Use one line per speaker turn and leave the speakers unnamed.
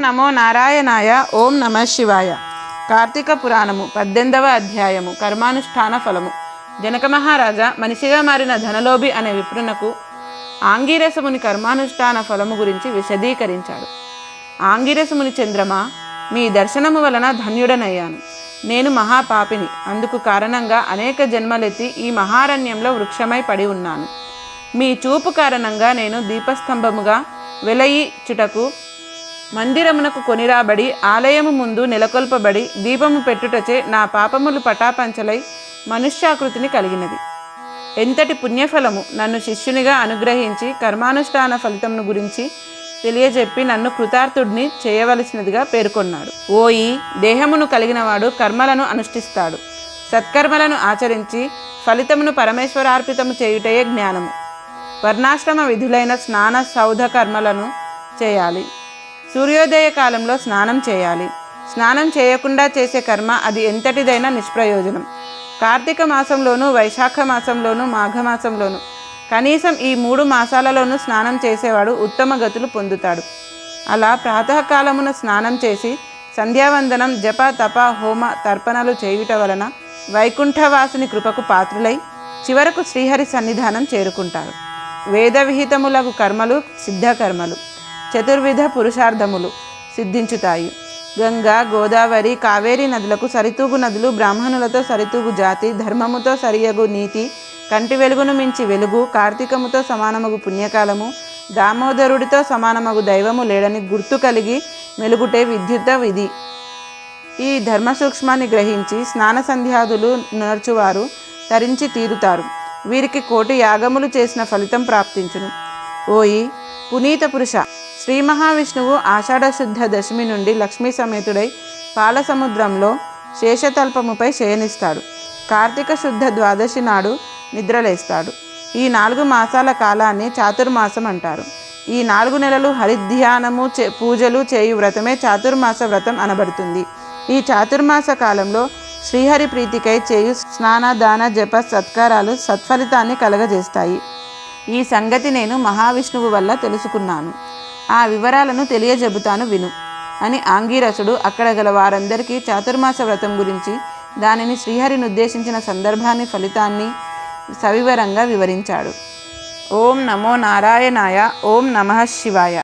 నమో నారాయణాయ ఓం నమ శివాయ. కార్తీక పురాణము పద్దెనిమిదవ అధ్యాయము కర్మానుష్ఠాన ఫలము. జనక మహారాజా మనిషిగా మారిన ధనలోభి అనే విప్రునకు ఆంగీరసముని కర్మానుష్ఠాన ఫలము గురించి విశదీకరించాడు. ఆంగిరసముని చంద్రమ మీ దర్శనము వలన ధన్యుడనయ్యాను. నేను మహాపాపిని అందుకు కారణంగా అనేక జన్మలెత్తి ఈ మహారణ్యంలో వృక్షమై పడి ఉన్నాను. మీ చూపు కారణంగా నేను దీపస్తంభముగా వెలయిచుటకు మందిరమునకు కొనిరాబడి ఆలయము ముందు నెలకొల్పబడి దీపము పెట్టుటచే నా పాపములు పటాపంచలై మనుష్యాకృతిని కలిగినది. ఎంతటి పుణ్యఫలము నన్ను శిష్యునిగా అనుగ్రహించి కర్మానుష్ఠాన ఫలితమును గురించి తెలియజెప్పి నన్ను కృతార్థుడిని చేయవలసినదిగా పేర్కొన్నాడు. ఓయి దేహమును కలిగినవాడు కర్మలను అనుష్ఠిస్తాడు. సత్కర్మలను ఆచరించి ఫలితమును పరమేశ్వరార్పితము చేయుటయే జ్ఞానము. వర్ణాశ్రమ విధులైన స్నాన సౌధ కర్మలను చేయాలి. సూర్యోదయ కాలంలో స్నానం చేయాలి. స్నానం చేయకుండా చేసే కర్మ అది ఎంతటిదైనా నిష్ప్రయోజనం. కార్తీక మాసంలోనూ వైశాఖ మాసంలోనూ మాఘమాసంలోనూ కనీసం ఈ మూడు మాసాలలోనూ స్నానం చేసేవాడు ఉత్తమ గతులు పొందుతాడు. అలా ప్రాతకాలమున స్నానం చేసి సంధ్యావందనం జప తప హోమ తర్పణలు చేయుట వలన వైకుంఠవాసుని కృపకు పాత్రులై చివరకు శ్రీహరి సన్నిధానం చేరుకుంటారు. వేదవిహితములకు కర్మలు సిద్ధకర్మలు చతుర్విధ పురుషార్థములు సిద్ధించుతాయి. గంగా గోదావరి కావేరి నదులకు సరితూగు నదులు బ్రాహ్మణులతో సరితూగు జాతి ధర్మముతో సరియగు నీతి కంటి వెలుగును మించి వెలుగు కార్తీకముతో సమానమగు పుణ్యకాలము దామోదరుడితో సమానమగు దైవము లేడని గుర్తు కలిగి మెలుగుటే విద్యుత విధి. ఈ ధర్మ సూక్ష్మాన్ని గ్రహించి స్నాన సంధ్యాదులు నర్చువారు తరించి తీరుతారు. వీరికి కోటి యాగములు చేసిన ఫలితం ప్రాప్తించును. ఓయి పునీత పురుష! శ్రీ మహావిష్ణువు ఆషాఢ శుద్ధ దశమి నుండి లక్ష్మీ సమేతుడై పాలసముద్రంలో శేషతల్పముపై శయనిస్తాడు. కార్తీక శుద్ధ ద్వాదశి నాడు నిద్రలేస్తాడు. ఈ నాలుగు మాసాల కాలాన్ని చాతుర్మాసం అంటారు. ఈ నాలుగు నెలలు హరిధ్యానము చే పూజలు చేయు వ్రతమే చాతుర్మాస వ్రతం అనబడుతుంది. ఈ చాతుర్మాస కాలంలో శ్రీహరి ప్రీతికై చేయు స్నాన దాన జప సత్కారాలు సత్ఫలితాన్ని కలగజేస్తాయి. ఈ సంగతి నేను మహావిష్ణువు వల్ల తెలుసుకున్నాను. ఆ వివరాలను తెలియజెబుతాను విను. అని ఆంగీరసుడు అక్కడ గల వారందరికీ చాతుర్మాస వ్రతం గురించి దానిని శ్రీహరిని ఉద్దేశించిన సందర్భాన్ని ఫలితాన్ని సవివరంగా వివరించాడు. ఓం నమో నారాయణాయ ఓం నమ శివాయ.